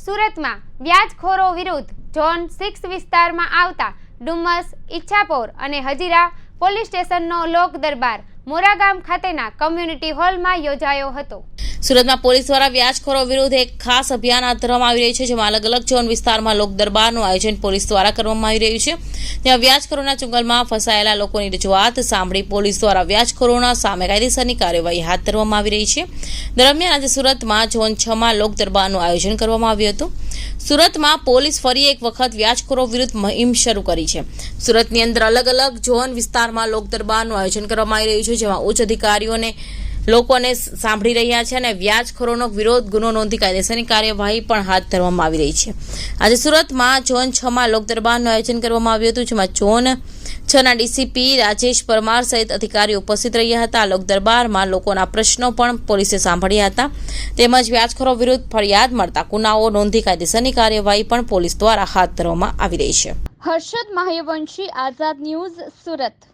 સુરતમાં વ્યાજખોરો વિરુદ્ધ zone six વિસ્તારમાં આવતા ડુમસ, ઈચ્છાપોર અને હજીરા પોલીસ સ્ટેશનનો લોક દરબાર મોરાગામ ખાતેના કમ્યુનિટી હોલમાં યોજાયો હતો. સુરતમાં પોલીસ દ્વારા વ્યાજખોરો વિરુદ્ધ એક ખાસ અભિયાન હાથ ધરવામાં આવી રહ્યું છે, જેમાં અલગ અલગ ઝોન વિસ્તારમાં લોક દરબારનું આયોજન પોલીસ દ્વારા કરવામાં આવી રહ્યું છે. ત્યાં વ્યાજખોરોના ચુંગલમાં ફસાયેલા લોકોની રજૂઆત સાંભળી પોલીસ દ્વારા વ્યાજખોરોના સામે કાયદેસરની કાર્યવાહી હાથ ધરવામાં આવી રહી છે. દરમિયાન આજે સુરતમાં ઝોન છમાં લોક દરબારનું આયોજન કરવામાં આવ્યું હતું. સુરતમાં પોલીસ ફરી એક વખત વ્યાજખોરો વિરુદ્ધ મહિમ શરૂ કરી છે. સુરતની અંદર અલગ અલગ ઝોન વિસ્તારમાં લોક દરબારનું આયોજન કરવામાં આવી રહ્યું છે, જેમાં ઉચ્ચ અધિકારીઓને લોકોને સાંભળી રહ્યા છે અને વ્યાજખોરોનો વિરોધ, ગુનો નોંધી કાયદેસરની કાર્યવાહી પણ હાથ ધરવામાં આવી રહી છે. આજે સુરતમાં ઝોન છ માં લોક દરબારનું આયોજન કરવામાં આવ્યું હતું, જેમાં ઝોન છ ના ડીસીપી રાજેશ પરમાર સહિત અધિકારીઓ ઉપસ્થિત રહ્યા હતા. લોક દરબારમાં લોકોના પ્રશ્નો પણ પોલીસે સાંભળ્યા હતા. તેમજ વ્યાજખોરો વિરુદ્ધ ફરિયાદ મળતા ગુનાઓ નોંધી કાયદેસરની કાર્યવાહી પણ પોલીસ દ્વારા હાથ ધરવામાં આવી રહી છે. હર્ષદ મહાયવંશી આઝાદ ન્યૂઝ સુરત.